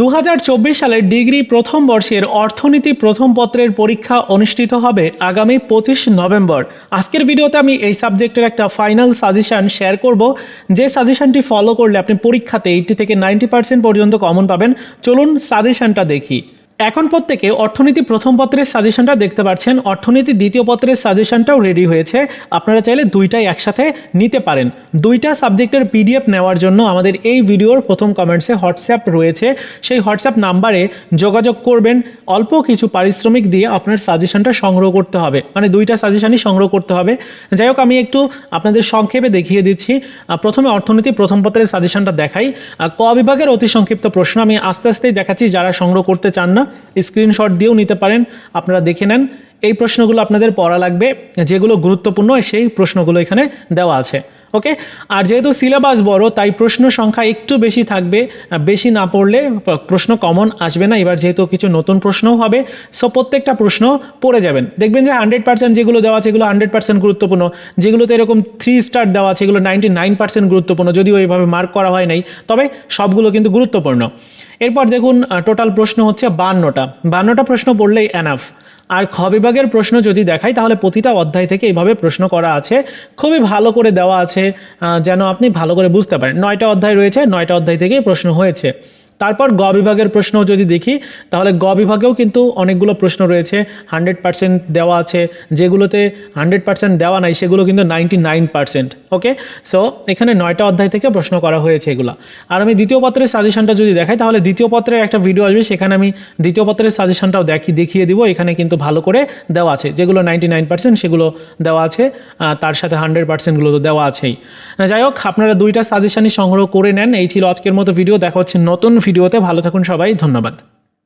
দু হাজার চব্বিশ সালের ডিগ্রি প্রথম বর্ষের অর্থনীতি প্রথম পত্রের পরীক্ষা অনুষ্ঠিত হবে আগামী পঁচিশ নভেম্বর। আজকের ভিডিওতে আমি এই সাবজেক্টের একটা ফাইনাল সাজেশান শেয়ার করব। যে সাজেশানটি ফলো করলে আপনি পরীক্ষাতে এইটি থেকে নাইনটি পার্সেন্ট পর্যন্ত কমন পাবেন। চলুন সাজেশানটা দেখি। এখন প্রত্যেকে অর্থনীতি প্রথম পত্রের সাজেশনটা দেখতে পাচ্ছেন অর্থনীতি দ্বিতীয় পত্রের সাজেশনটাও রেডি হয়েছে। আপনারা চাইলে দুইটাই একসাথে নিতে পারেন। দুইটা সাবজেক্টের পিডিএফ নেওয়ার জন্য আমাদের এই ভিডিওর প্রথম কমেন্টসে হোয়াটসঅ্যাপ রয়েছে। সেই হোয়াটসঅ্যাপ নাম্বারে যোগাযোগ করবেন। অল্প কিছু পারিশ্রমিক দিয়ে আপনার সাজেশনটা সংগ্রহ করতে হবে। মানে দুইটা সাজেশনই সংগ্রহ করতে হবে। যাই হোক, আমি একটু আপনাদের সংক্ষেপে দেখিয়ে দিচ্ছি। প্রথমে অর্থনীতি প্রথম পত্রের সাজেশনটা দেখাই। ক বিভাগের অতি সংক্ষিপ্ত প্রশ্ন। আমি আস্তে আস্তেই দেখাচ্ছি যারা সংগ্রহ করতে চান না। স্ক্রিনশট দিয়েও নিতে পারেন। আপনারা দেখে নেন। এই প্রশ্নগুলো আপনাদের পড়া লাগবে, যেগুলো গুরুত্বপূর্ণ সেই প্রশ্নগুলো এখানে দেওয়া আছে, ওকে? আর যেহেতু সিলেবাস বড়, তাই প্রশ্ন সংখ্যা একটু বেশি থাকবে, বেশি না পড়লে প্রশ্ন কমন আসবে না, এবার যেহেতু কিছু নতুন প্রশ্নও হবে, সো প্রত্যেকটা প্রশ্ন পড়ে যাবেন। দেখবেন যে হান্ড্রেড পার্সেন্ট যেগুলো দেওয়া আছে, এগুলো হান্ড্রেড পার্সেন্ট গুরুত্বপূর্ণ, যেগুলোতে এরকম থ্রি স্টার দেওয়া আছে, এগুলো নাইনটি নাইন পার্সেন্ট গুরুত্বপূর্ণ, যদিও এইভাবে মার্ক করা হয় নাই, তবে সবগুলো কিন্তু গুরুত্বপূর্ণ। এরপর দেখুন টোটাল প্রশ্ন হচ্ছে বান্নটা বান্নটা প্রশ্ন পড়লেই এনাফ আর খ বিভাগের প্রশ্ন যদি দেখাই, তাহলে প্রতিটা অধ্যায় থেকে এইভাবে প্রশ্ন করা আছে। খুবই ভালো করে দেওয়া আছে যেন আপনি ভালো করে বুঝতে পারেন। নয়টা অধ্যায় রয়েছে, নয়টা অধ্যায় থেকেই প্রশ্ন হয়েছে। তারপর গ বিভাগের প্রশ্ন যদি দেখি, তাহলে গ বিভাগেও কিন্তু অনেকগুলো প্রশ্ন রয়েছে। হান্ড্রেড পার্সেন্ট দেওয়া আছে। যেগুলোতে হান্ড্রেড পার্সেন্ট দেওয়া নাই, সেগুলো কিন্তু ninety nine percent okay so এখানে নয়টা অধ্যায় থেকে প্রশ্ন করা হয়েছে এগুলো। আর আমি দ্বিতীয় পত্রের সাজেশনটা যদি দেখাই, তাহলে দ্বিতীয় পত্রের একটা ভিডিও আসবে, সেখানে আমি দ্বিতীয় পত্রের সাজেশনটাও দেখি, দেখিয়ে দিব। এখানে কিন্তু ভালো করে দেওয়া আছে। যেগুলো নাইনটি নাইন পার্সেন্ট সেগুলো দেওয়া আছে। তার সাথে হান্ড্রেড পার্সেন্টগুলো তো দেওয়া আছেই। যাই হোক, আপনারা দুইটা সাজেশনই সংগ্রহ করে নেন। এই ছিল আজকের মতো ভিডিও দেখা হচ্ছে নতুন ভিডিওতে ভালো থাকুন সবাই ধন্যবাদ।